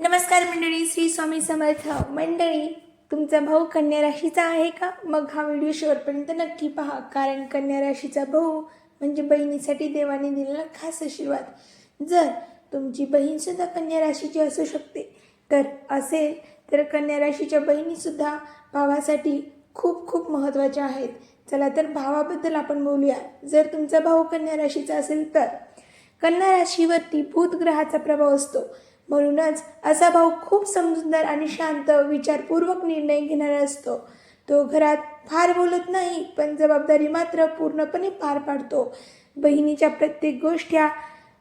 नमस्कार मंडळी श्री स्वामी समर्थ. मंडळी तुमचा भाऊ कन्या राशीचा आहे का? मग हा व्हिडिओ शेवटपर्यंत नक्की पहा कारण कन्या राशीचा भाऊ म्हणजे बहिणीसाठी देवाने दिलेला खास आशीर्वाद. जर तुमची बहीणसुद्धा कन्या राशीची असू शकते तर असेल तर कन्या राशीच्या बहिणीसुद्धा भावासाठी खूप खूप महत्त्वाच्या आहेत. चला तर भावाबद्दल आपण बोलूया. जर तुमचा भाऊ कन्या राशीचा असेल तर कन्या राशीवरती भूतग्रहाचा प्रभाव असतो. म्हणूनच असा भाऊ खूप समजूतदार आणि शांत विचारपूर्वक निर्णय घेणारा असतो. तो घरात फार बोलत नाही पण जबाबदारी मात्र पूर्णपणे पार पाडतो. बहिणीच्या प्रत्येक गोष्ट्या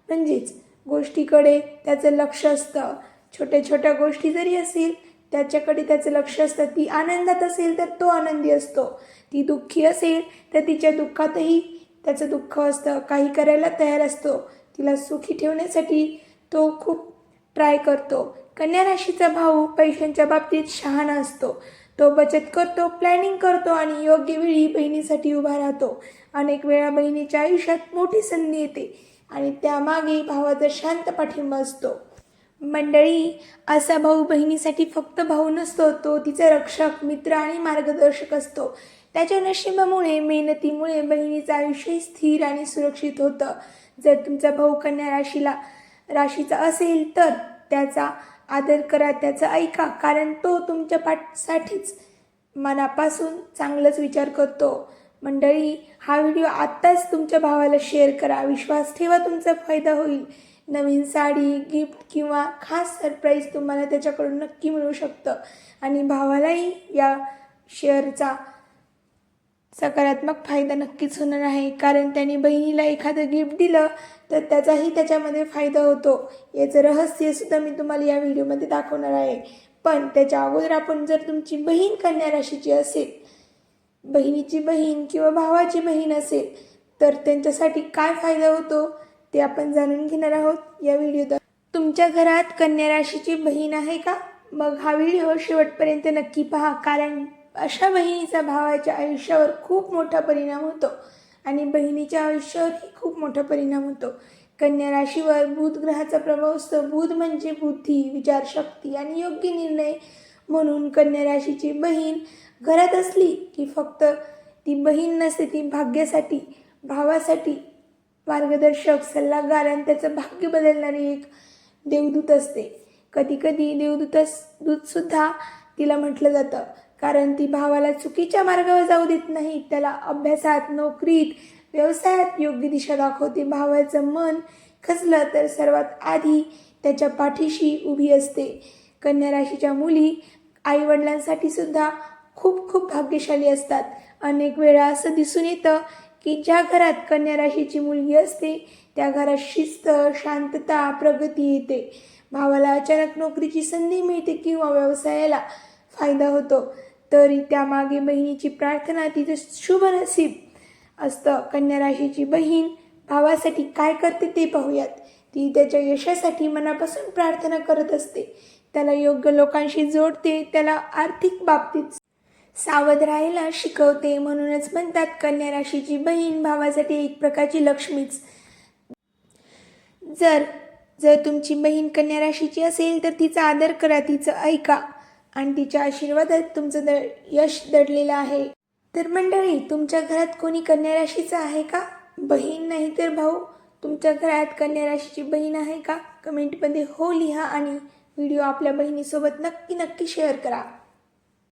म्हणजेच गोष्टीकडे त्याचं लक्ष असतं. छोट्या छोट्या गोष्टी जरी असतील त्याच्याकडे त्याचं लक्ष असतं. ती आनंदात असेल तर तो आनंदी असतो. ती दुःखी असेल तर तिच्या दुःखातही त्याचं दुःख असतं. काही करायला तयार असतो. तिला सुखी ठेवण्यासाठी तो खूप ट्राय करतो. कन्या राशीचा भाऊ पैशांच्या बाबतीत शहाणा असतो. तो बचत करतो प्लॅनिंग करतो आणि योग्य वेळी बहिणीसाठी उभा राहतो. अनेक वेळा बहिणीच्या आयुष्यात मोठी संधी येते आणि त्यामागे भावाचा शांत पाठिंबा असतो. मंडळी असा भाऊ बहिणीसाठी फक्त भाऊ नसतो तो तिचा रक्षक मित्र आणि मार्गदर्शक असतो. त्याच्या नशिबामुळे मेहनतीमुळे बहिणीचं आयुष्य स्थिर आणि सुरक्षित होतं. जर तुमचा भाऊ कन्या राशीला राशीचा असेल तर त्याचा आदर करा त्याचं ऐका कारण तो तुमच्या पाठसाठीच मनापासून चांगलंच विचार करतो. मंडळी हा व्हिडिओ आत्ताच तुमच्या भावाला शेअर करा. विश्वास ठेवा तुमचा फायदा होईल. नवीन साडी गिफ्ट किंवा खास सरप्राईज तुम्हाला त्याच्याकडून नक्की मिळू शकतं. आणि भावालाही या शेअरचा सकारात्मक फायदा नक्कीच होणार आहे. कारण त्यांनी बहिणीला एखादं गिफ्ट दिलं तर त्याचाही त्याच्यामध्ये फायदा होतो. याचं रहस्यसुद्धा मी तुम्हाला या व्हिडिओमध्ये दाखवणार आहे. पण त्याच्या अगोदर आपण जर तुमची बहीण कन्या राशीची असेल बहिणीची बहीण किंवा भावाची बहीण असेल तर त्यांच्यासाठी काय फायदा होतो ते आपण जाणून घेणार आहोत या व्हिडिओत. तुमच्या घरात कन्या राशीची बहीण आहे का? मग हा व्हिडिओ शेवटपर्यंत नक्की पहा. कारण अशा बहिणीचा भावाच्या आयुष्यावर खूप मोठा परिणाम होतो आणि बहिणीच्या आयुष्यावरही खूप मोठा परिणाम होतो. कन्या राशीवर बुधग्रहाचा प्रभाव असतो. बुध म्हणजे बुद्धी विचारशक्ती आणि योग्य निर्णय. म्हणून कन्या राशीची बहीण घरात असली की फक्त ती बहीण नसते ती भाग्यासाठी भावासाठी मार्गदर्शक सल्लागार आणि त्याचं भाग्य बदलणारी एक देवदूत असते. कधी कधी देवदूतस दूतसुद्धा तिला म्हटलं जातं कारण ती भावाला चुकीच्या मार्गावर जाऊ देत नाही. त्याला अभ्यासात नोकरीत व्यवसायात योग्य दिशा दाखवते. भावाचं मन खचलं तर सर्वात आधी त्याच्या पाठीशी उभी असते. कन्या राशीच्या मुली आईवडिलांसाठी सुद्धा खूप खूप भाग्यशाली असतात. अनेक वेळा असं दिसून येतं की ज्या घरात कन्या राशीची मुलगी असते त्या घरात शिस्त शांतता प्रगती येते. भावाला अचानक नोकरीची संधी मिळते किंवा व्यवसायाला फायदा होतो. तरी त्यामागे बहिणीची प्रार्थना तिचं शुभ नसीब असतं. कन्या राशीची बहीण भावासाठी काय करते ते पाहूयात. ती त्याच्या यशासाठी मनापासून प्रार्थना करत असते. त्याला योग्य लोकांशी जोडते त्याला आर्थिक बाबतीत सावध राहायला शिकवते. म्हणूनच म्हणतात कन्या राशीची बहीण भावासाठी एक प्रकारची लक्ष्मीच. जर जर तुमची बहीण कन्या राशीची असेल तर तिचा आदर करा तिचं ऐका. आणि तिच्या आशीर्वादात तुमचं दड यश दडलेलं आहे. तर मंडळी तुमच्या घरात कोणी कन्या राशीचं आहे का? बहीण नाही तर भाऊ तुमच्या घरात कन्या राशीची बहीण आहे का? कमेंटमध्ये हो लिहा आणि व्हिडिओ आपल्या बहिणीसोबत नक्की नक्की शेअर करा.